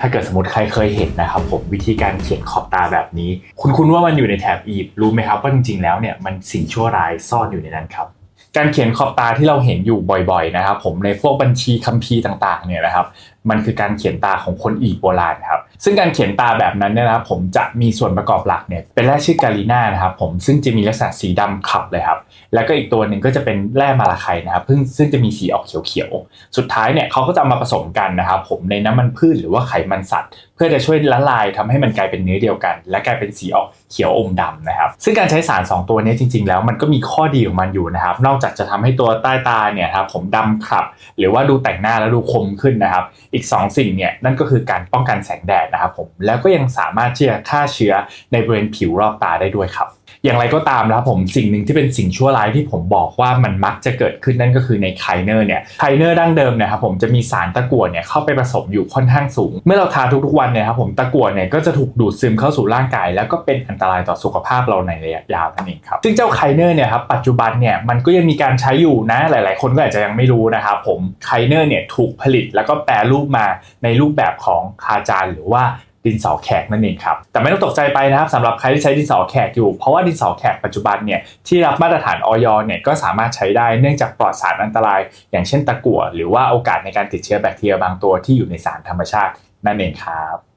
ถ้าเกิดสมมติใครเคยเห็นนะครับผมวิธีการเขียนขอบตาแบบนี้ คุณคุณว่ามันอยู่ในแถบอีบรู้ไหมครับว่าจริงๆแล้วเนี่ยมันสิ่งชั่วร้ายซ่อนอยู่ในนั้นครับ การเขียนขอบตาที่เราเห็นอยู่บ่อยๆนะครับผมในพวกบัญชีคัมภีร์ต่างๆเนี่ยนะครับมันคือการเขียนตาของคนอีโบราณครับซึ่งการเขียนตาแบบนั้นเนี่ยนะครับผมจะมีส่วนประกอบหลักเนี่ยเป็นแร่ชื่อกาลีน่านะครับผมซึ่งจะมีลักษณะสีดำขับเลยครับแล้วก็อีกตัวหนึ่งก็จะเป็นแร่มาลาไคนะครับซึ่งซึ่งจะมีสีออกเขียวๆสุดท้ายเนี่ยเขาก็จะมาผสมกันนะครับผมในน้ำมันพืชหรือว่าไขมันสัตว์เพื่อจะช่วยละลายทำให้มันกลายเป็นเนื้อเดียวกัน และกลายเป็นสีออกเขียวอมดำนะครับ ซึ่งการใช้สาร 2 ตัวนี้จริง ๆ แล้วมันก็มีข้อดีของมันอยู่นะครับ นอกจากจะทำให้ตัวใต้ตาเนี่ยครับผมดำขับ หรือว่าดูแต่งหน้าแล้วดูคมขึ้นนะครับ อีก 2 สิ่งเนี่ยนั่นก็คือการป้องกันแสงแดดนะครับผมแล้วก็ยังสามารถที่จะฆ่าเชื้อในบริเวณผิวรอบตาได้ด้วยครับ อย่างไรก็ตามนะครับผมสิ่งหนึ่งที่เป็นสิ่งชั่วร้ายที่ผมบอกว่ามันมักจะเกิดขึ้นนั่นก็คือในไคเนอร์เนี่ยไคเนอร์ดั้งเดิมเนะครับผมจะมีสารตะกั่วเนี่ยเข้าไปผสมอยู่ค่อนข้างสูง เมื่อเราทาทุกๆวันเนี่ยครับผมตะกั่วเนี่ยก็จะถูกดูดซึมเข้าสู่ร่างกาย แล้วก็เป็นอันตรายต่อสุขภาพเราในระยะยาวนั่นเองครับซึ่งเจ้าไคเนอร์เนี่ยครับปัจจุบันเนี่ยมันก็ยังมีการใช้อยู่นะหลาย ๆ คนก็อาจจะยังไม่รู้นะครับผมไคเนอร์เนี่ยถูกผลิตแล้วก็แปรรูปมาในรูปแบบของคาจานหรือว่า ดินสอแขกนั่นเองครับ แต่ไม่ต้องตกใจไปนะครับสำหรับใครที่ใช้ดินสอแขกอยู่ เพราะว่าดินสอแขกปัจจุบันเนี่ยที่รับมาตรฐานออยเนี่ยก็สามารถใช้ได้เนื่องจากปลอดสารอันตราย อย่างเช่นตะกั่วหรือว่าโอกาสในการติดเชื้อแบคทีเรียบางตัวที่อยู่ในสารธรรมชาตินั่นเองครับ